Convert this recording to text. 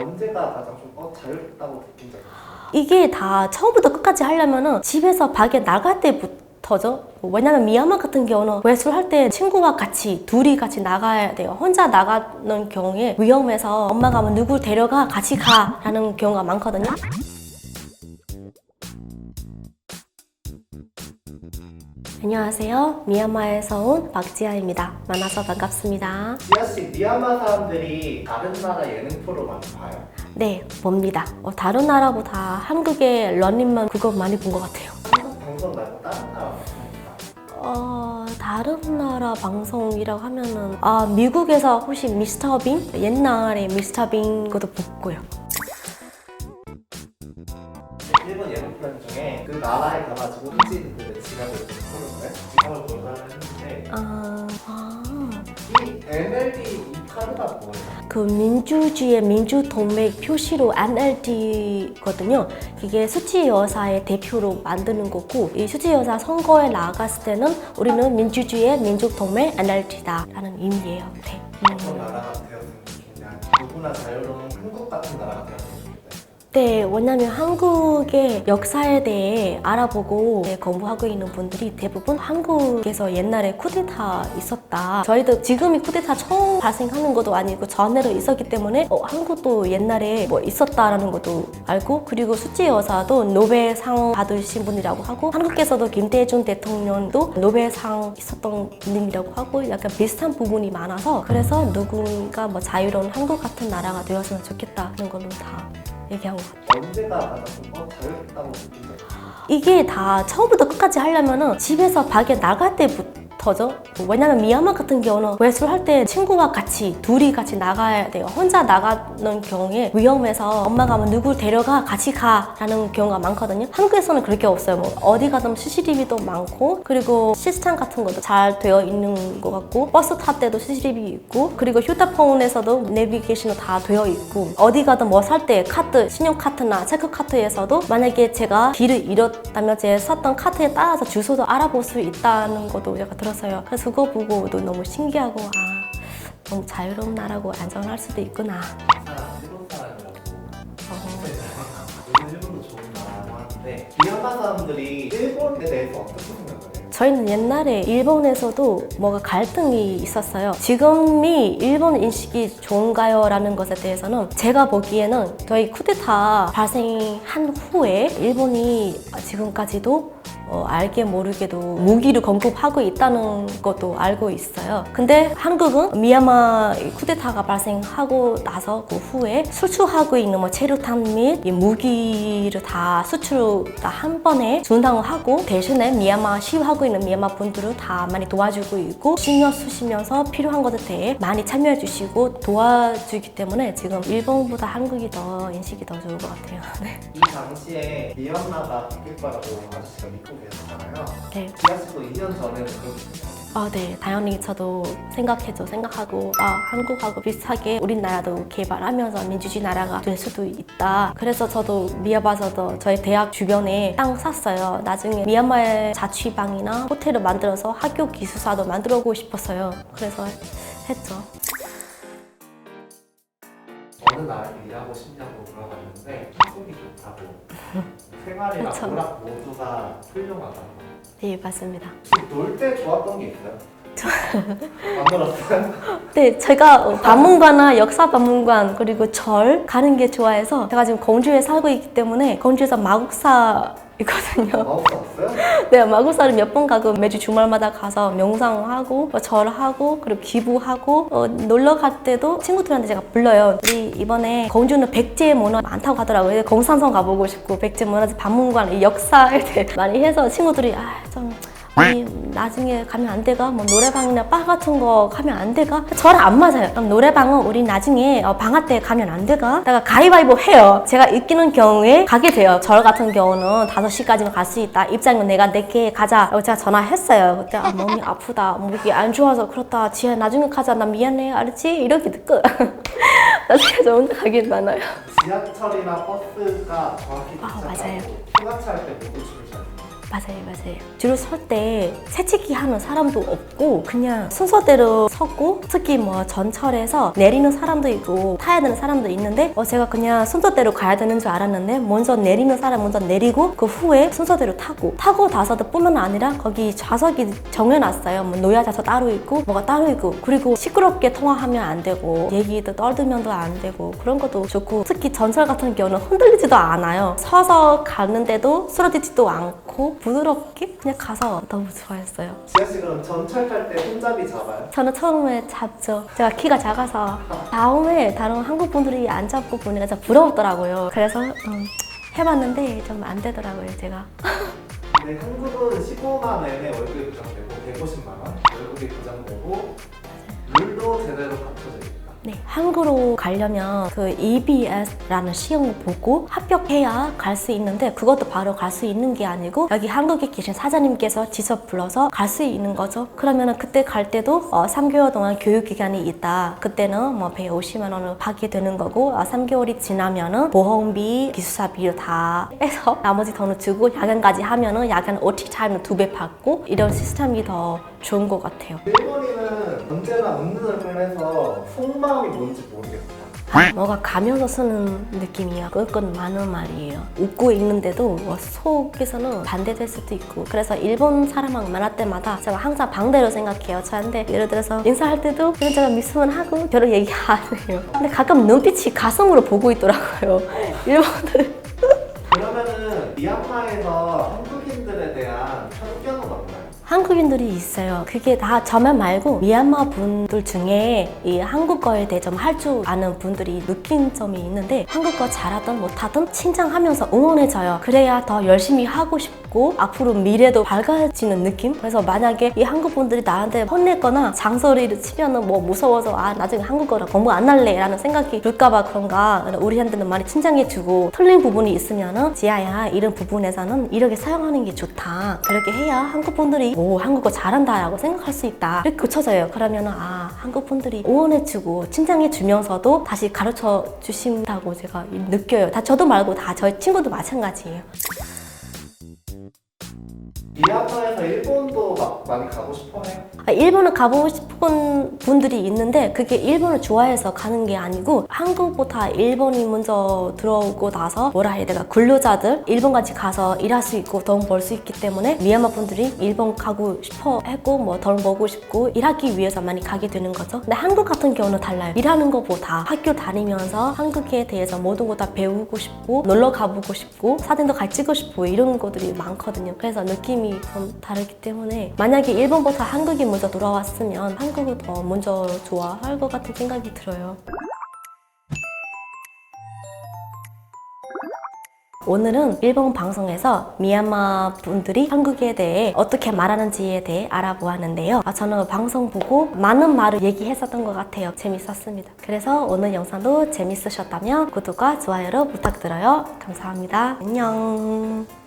언제가 가장 좀 어, 자유롭다고 느낀 적 있어요? 이게 다 처음부터 끝까지 하려면은 집에서 밖에 나갈 때부터죠. 왜냐면 미얀마 같은 경우는 외출할 때 친구와 같이 둘이 같이 나가야 돼요. 혼자 나가는 경우에 위험해서 엄마가 뭐 누구 데려가 같이 가라는 경우가 많거든요. 안녕하세요. 미얀마에서 온 박지아입니다. 만나서 반갑습니다. 지아 씨, 미얀마 사람들이 다른 나라 예능 프로 많이 봐요? 네, 봅니다. 어, 다른 나라보다 한국의 런닝맨 그거 많이 본 것 같아요. 한국 방송 말고 다른 나라 방송입니다. 어, 다른 나라 방송이라고 하면은 아 미국에서 혹시 미스터 빈 옛날에 미스터 빈 것도 봤고요. 일본 프로 중에 그 나라에 가가지고 현지인들의 지갑을 좀 보는 지갑을 보여달라 했는데 아, 아, 이 MLB 이 카드가 뭐예요? 그 민주주의의 민주동맹 표시로 NLD거든요. 이게 수치 여사의 대표로 만드는 거고 이 수치 여사 선거에 나갔을 때는 우리는 민주주의의 민주동맹 NLD다라는 의미예요. 네. 어떤 음. 나라가 되었으면 좋겠냐 누구나 자유로운 한국 같은 나라가 되었으면 좋겠다 네, 왜냐면 한국의 역사에 대해 알아보고 네, 공부하고 있는 분들이 대부분 한국에서 옛날에 쿠데타 있었다. 저희도 지금이 쿠데타 처음 발생하는 것도 아니고 전에도 있었기 때문에 어, 한국도 옛날에 뭐 있었다라는 것도 알고 그리고 수지 여사도 노벨상 받으신 분이라고 하고 한국에서도 김대중 대통령도 노벨상 있었던 분이라고 하고 약간 비슷한 부분이 많아서 그래서 누군가 뭐 자유로운 한국 같은 나라가 되었으면 좋겠다는 걸로 다 얘기한 것 같아요. 언제가 가장 자유롭다고 느낀 적? 이게 다 처음부터 끝까지 하려면은 집에서 밖에 나갈 때부터 죠. 왜냐면 미얀마 같은 경우는 외출할 때 친구와 같이 둘이 같이 나가야 돼요. 혼자 나가는 경우에 위험해서 엄마가 뭐 누구 데려가 같이 가라는 경우가 많거든요. 한국에서는 그렇게 없어요. 뭐 어디 가든 CCTV도 많고 그리고 시스템 같은 것도 잘 되어 있는 것 같고 버스 탈 때도 CCTV 있고 그리고 휴대폰에서도 내비게이션도 다 되어 있고 어디 가든 뭐 살 때 카드 신용카드나 체크카드에서도 만약에 제가 길을 잃었다면 제 썼던 카드에 따라서 주소도 알아볼 수 있다는 것도 제가 들었어요. 그래서 그거 보고도 너무 신기하고 아 너무 자유로운 나라고 안전할 수도 있구나. 저희는 옛날에 일본에서도 뭐가 갈등이 있었어요. 지금이 일본 인식이 좋은가요? 라는 것에 대해서는 제가 보기에는 저희 쿠데타 발생한 후에 일본이 지금까지도 어, 알게 모르게도 무기를 공급하고 있다는 것도 알고 있어요. 근데 한국은 미얀마 이 쿠데타가 발생하고 나서 그 후에 수출하고 있는 뭐 체류탄 및이 무기를 다 수출 다 한 번에 중단을 하고 대신에 미얀마 시위하고 있는 미얀마 분들을 다 많이 도와주고 있고 신경 쓰시면서 필요한 것에 대해 많이 참여해 주시고 도와주기 때문에 지금 일본보다 한국이 더 인식이 더 좋은 것 같아요. 네. 이 당시에 미얀마가 바뀔 거라고 아저씨가 믿고 계셨잖아요. 네. 지아 씨도 2년 전에는 그렇게 생각했어요. 아, 네. 당연히 저도 생각했죠. 생각하고, 아, 한국하고 비슷하게 우리나라도 개발하면서 민주주의 나라가 될 수도 있다. 그래서 저도 미얀마에서도 저희 대학 주변에 땅 샀어요. 나중에 미얀마의 자취방이나 호텔을 만들어서 학교 기숙사도 만들어 보고 싶었어요. 그래서 했죠. 어느 나라에 일하고 싶냐고 물어봤는데 한국이 좋다고 생활이나 그쵸. 문학 모두가 훌륭하다고 네, 맞습니다. 놀 때 좋았던 게 있어요? 안 놀았어요? 네, 제가 어, 박물관이나 역사 박물관 그리고 절 가는 게 좋아해서 제가 지금 공주에 살고 있기 때문에 공주에서 마국사 있거든요. 마우스 없어요? 네, 마구사를 몇 번 가고 매주 주말마다 가서 명상하고 어, 절하고 그리고 기부하고 어, 놀러 갈 때도 친구들한테 제가 불러요. 우리 이번에 공주는 백제 문화 많다고 하더라고요. 공산성 가보고 싶고 백제 문화 박물관 이 역사에 대해 많이 해서 친구들이 아 좀 우리 나중에 가면 안 돼가? 뭐 노래방이나 바 같은 거 가면 안 돼가? 저랑 안 맞아요. 그럼 노래방은 우리 나중에 어, 방학 때 가면 안 돼가? 내가 가위바위보 해요. 제가 이기는 경우에 가게 돼요. 절 같은 경우는 5시까지만 갈수 있다. 입장은 내가 내게 가자. 라고 제가 전화했어요. 그때 아, 몸이 아프다. 목이 안 좋아서 그렇다. 지혜 나중에 가자. 나 미안해. 알았지? 이렇게 듣고 나중에 저 혼자 가긴 많아요. 지하철이나 버스가 정확히 아, 맞아요. 휴가차 할 때 모두 줄을 잘 맞아요, 맞아요. 줄을 설때 새치기 하는 사람도 없고 그냥 순서대로 섰고 특히 뭐 전철에서 내리는 사람도 있고 타야 되는 사람도 있는데 어, 제가 그냥 순서대로 가야 되는 줄 알았는데 먼저 내리는 사람 먼저 내리고 그 후에 순서대로 타고 타고 나서도 뿐만 아니라 거기 좌석이 정해놨어요. 뭐 노야 좌석 따로 있고 뭐가 따로 있고 그리고 시끄럽게 통화하면 안 되고 얘기도 떨들면도 안 되고 그런 것도 좋고 특히 전철 같은 경우는 흔들리지도 않아요. 서서 가는데도 쓰러지지도 않고 부드럽게 그냥 가서 너무 좋아했어요. 지아 씨 그럼 전철 탈 때 손잡이 잡아요? 저는 처음에 잡죠. 제가 키가 작아서 다음에 다른 한국 분들이 안 잡고 보니까 좀 부러웠더라고요. 그래서 음, 해봤는데 좀 안 되더라고요, 제가. 근데 한국은 15만 원에 월급이 보장되고 150만 원 월급이 보장되고 룰도 제대로 갖춰져 있다. 네, 한국으로 가려면 그 EBS라는 시험을 보고 합격해야 갈 수 있는데 그것도 바로 갈 수 있는 게 아니고 여기 한국에 계신 사장님께서 직접 불러서 갈 수 있는 거죠. 그러면은 그때 갈 때도 어, 3개월 동안 교육 기간이 있다. 그때는 뭐 150만 원을 받게 되는 거고 어, 3개월이 지나면은 보험비, 기숙사비를 다 빼서 나머지 돈을 주고 야간까지 하면은 야간 OT 타임을 두 배 받고 이런 시스템이 더 좋은 것 같아요. 일본인은 언제나 웃는 얼굴을 해서 속마음이 뭔지 모르겠다. 뭐가 가면서 쓰는 느낌이야. 그건 많은 말이에요. 웃고 있는데도 뭐 속에서는 반대될 수도 있고. 그래서 일본 사람하고 만날 때마다 제가 항상 방대로 생각해요. 저한테 예를 들어서 인사할 때도 그냥 제가 미소만 하고 별로 얘기 안 해요. 근데 가끔 눈빛이 가슴으로 보고 있더라고요. 일본들. 한국인들이 있어요. 그게 다 저만 말고 미얀마 분들 중에 이 한국어에 대해 좀 할 줄 아는 분들이 느낀 점이 있는데 한국어 잘하든 못하든 칭찬하면서 응원해줘요. 그래야 더 열심히 하고 싶고 앞으로 미래도 밝아지는 느낌? 그래서 만약에 이 한국 분들이 나한테 혼냈거나 장소리를 치면은 뭐 무서워서 아 나중에 한국어를 공부 안 할래 라는 생각이 들까봐 그런가 우리한테는 많이 칭찬해주고 틀린 부분이 있으면은 지아야 이런 부분에서는 이렇게 사용하는 게 좋다. 그렇게 해야 한국 분들이 오 한국어 잘한다 라고 생각할 수 있다. 이렇게 고쳐져요. 그러면은 아 한국 분들이 응원해주고 칭찬해주면서도 다시 가르쳐 주신다고 제가 느껴요. 다 저도 말고 다 저희 친구도 마찬가지예요. 미얀마에서 일본도 막 많이 가고 싶어해요? 아, 일본을 가보고 싶은 분들이 있는데 그게 일본을 좋아해서 가는 게 아니고 한국보다 일본이 먼저 들어오고 나서 뭐라 해야 되나 근로자들 일본까지 가서 일할 수 있고 돈 벌 수 있기 때문에 미얀마 분들이 일본 가고 싶어 했고 뭐 돈 벌고 싶고 일하기 위해서 많이 가게 되는 거죠. 근데 한국 같은 경우는 달라요. 일하는 것보다 학교 다니면서 한국에 대해서 모든 거 다 배우고 싶고 놀러 가보고 싶고 사진도 같이 찍고 싶고 이런 것들이 많거든요. 그래서 느낌이 좀 다르기 때문에 만약에 일본보다 한국이 먼저 돌아왔으면 한국을 더 먼저 좋아할 것 같은 생각이 들어요. 오늘은 일본 방송에서 미얀마 분들이 한국에 대해 어떻게 말하는지에 대해 알아보았는데요. 아, 저는 방송 보고 많은 말을 얘기했었던 것 같아요. 재밌었습니다. 그래서 오늘 영상도 재밌으셨다면 구독과 좋아요를 부탁드려요. 감사합니다. 안녕.